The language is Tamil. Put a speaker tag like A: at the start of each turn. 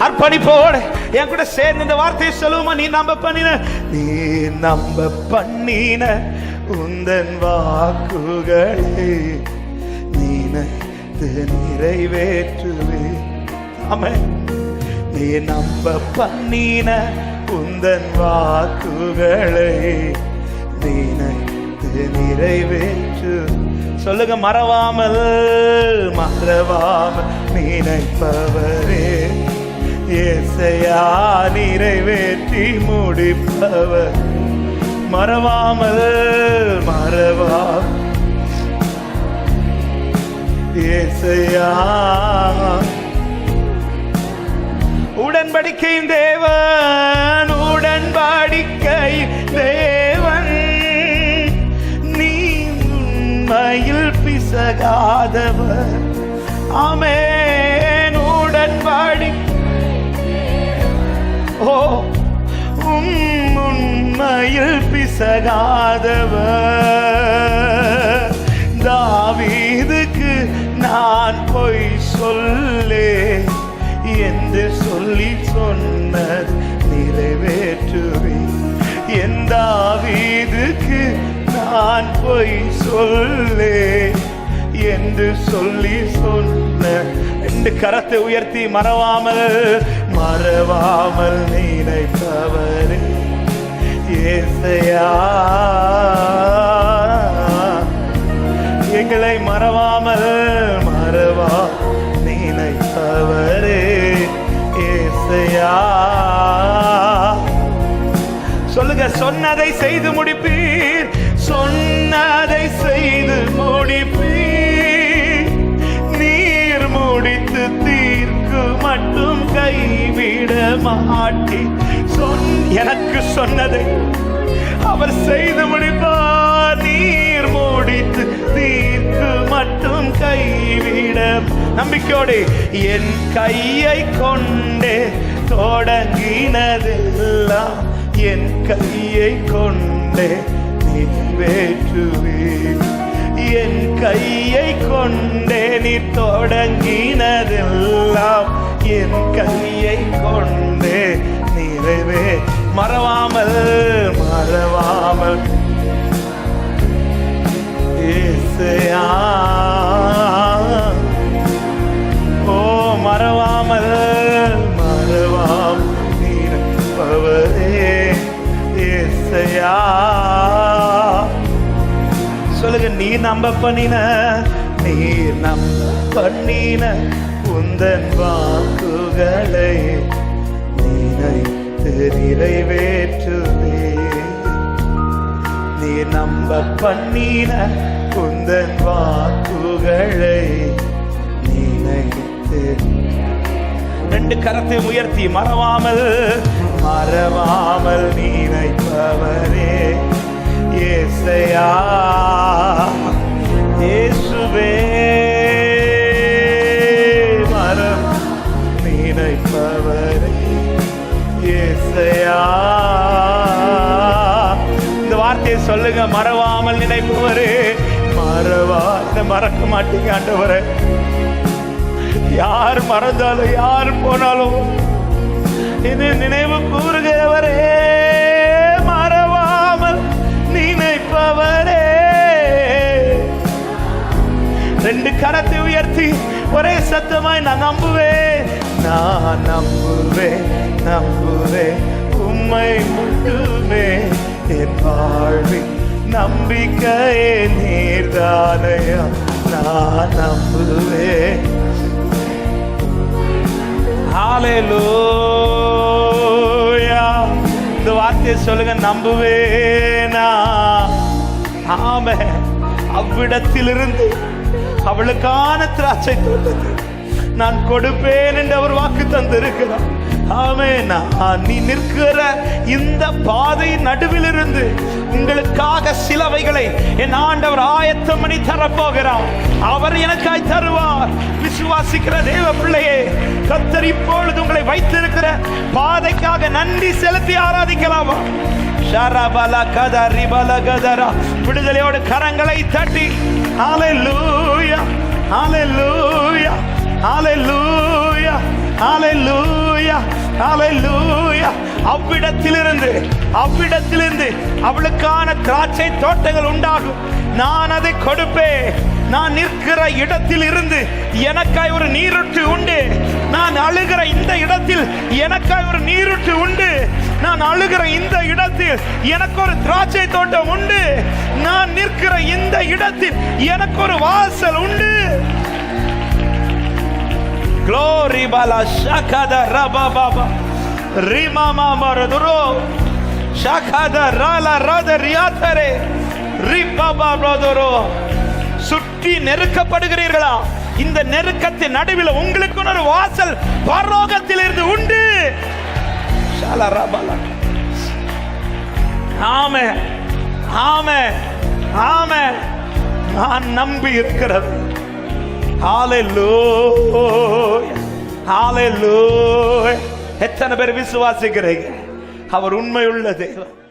A: அர்ப்பணிப்போடு என் கூட சேர்ந்து இந்த வார்த்தையை சொல்லுவோமா? நீ நம்ப பண்ணின. நீ நம்ப பண்ணின உந்தன் வாக்குகளே. நீனத்து நிறைவேற்றுவே. ஆமே நீ நம்ப பண்ணின உந்தன் வாக்குகளை. நீனத்து நிறைவேற்று. சொல்லுங்க மறவாமல் மறவாமல் நினைப்பவரே. ஏசையா நிறைவேற்றி முடிப்பவர். மறவாமல் மறவா. ஏசையா. உடன்படிக்கையின் தேவன் உடன்படிக்கை தேவன். நீ உண்மையில் பிசகாதவர். ஆமே பிசகாதவர் தாவீதுக்கு நான் பொய் சொல்லே என்று சொல்லி சொன்னது நிறைவேற்றுவே என் தாவீதுக்கு நான் பொய் சொல்லே என்று சொல்லி சொன்ன ரெண்டு கரத்தை உயர்த்தி மறவாமல் மறவாமல் நினைப்பவரே ஏசையா எங்களை மறவாமல் மறவா நினைத்தவரே ஏசையா? சொல்லுங்க சொன்னதை செய்து முடிப்பீர். சொன்னதை செய்து முடிப்பீர். நீர் முடித்து தீர்க்கு மட்டும் கைவிட மாட்டி எனக்கு சொன்னதை அவர் செய்து முடிப்பார் நீர் முடித்து தீர்த்து மட்டும் கைவிட. நம்பிக்கையோடு என் கையை கொண்டே தொடங்கினதெல்லாம் என் கையை கொண்டே நிறைவேற்றுவே. என் கையை கொண்டே நீ தொடங்கினதெல்லாம் என் கையை மறவாமல் மறவாமல். ஏசையா. ஓ மறவாமல் மறவாம் நீரப்பவரே. ஏசையா. சொல்லுங்க நீ நம்ப பண்ணின நீ நம்ப பண்ணின உந்தன் வாக்குகளை நினைத்து நிறைவேற்றுவே நீ நம்ப பண்ணின குந்தன் வாக்குகளை நினைத்து ரெண்டு கரத்தை உயர்த்தி மறவாமல் மறவாமல் நினைப்பவரே ஏசையா. இயேசுவே மரம் நினைப்பவரே. ஏசையா. இந்த வார்த்தையை சொல்லுங்க மறவாமல் நினைப்பவரே. மறவா இந்த மறக்க மாட்டீங்க ஆண்டவரே. யார் மறந்தாலும் யார் போனாலும் இது நினைவு கூறுகிறவரே. மறவாமல் நினைப்பவரே. ரெண்டு கரத்தை உயர்த்தி ஒரே சத்தமாய் நான் நம்புவேன். நான் நம்புவேன். நம்புவேன் உம்மை மட்டுமே. என் வாழ்வின் நம்பிக்கையே நீர்தானையா? நான் நம்புவேன் ஹalleluya. இந்த வார்த்தையை சொல்லுங்க நம்புவேனா? ஆமே அவ்விடத்திலிருந்து அவளுக்கான திராட்சை தோட்டத்தை நான் கொடுப்பேன் என்று அவர் வாக்கு தந்திருக்கிறார். ஆமே நான் நீ நிற்கிற இந்த பாதை நடுவில் இருந்து உங்களுக்காக சிலவைகளை என் ஆண்டவர் ஆயத்தம் பண்ணி தரப்போகிறார். அவர் எனக்காய் தருவார். விசுவாசிக்கிற தேவ பிள்ளையே கத்தர் இப்பொழுது உங்களை வைத்திருக்கிற பாதைக்காக நன்றி செலுத்தி ஆராதிக்கலாமா. ஷரபல கதரி பல கதரா விடுதலையோடு கரங்களை தட்டி. ஹalleluya லூயா ஹalleluya லூயா ஹalleluya ஹalleluya அவ்விடத்திலிருந்து அவ்விடத்திலிருந்து அவளுக்கான திராட்சை தோட்டங்கள் உண்டாகும். நான் அதை கொடுப்பேன். நான் நிற்கிற இடத்தில் இருந்து எனக்காய் ஒரு நீருற்று உண்டு. நான் அழுகிற இந்த இடத்தில் எனக்காய் ஒரு நீருற்று உண்டு. நான் அழுகிற இந்த இடத்தில் எனக்கு ஒரு திராட்சை தோட்டம் உண்டு. நான் நிற்கிற இந்த இடத்தில் எனக்கு ஒரு வாசல் உண்டு. Glory bala shakada raba baba rima mama raduro shakada rala rada riatare ribaba raduro சுற்றி நெருக்கப்படுகிறீர்களா இந்த நெருக்கத்தின் நடுவில் உங்களுக்கு ஒரு வாசல் பரலோகத்தில் இருந்து உண்டு ஷாலரபல. ஆமே ஆமே ஆமே நான் நம்பி இருக்கிறது எத்தனை பேர் விசுவாசிக்கிறீங்க? அவர் உண்மையுள்ள தேவன்.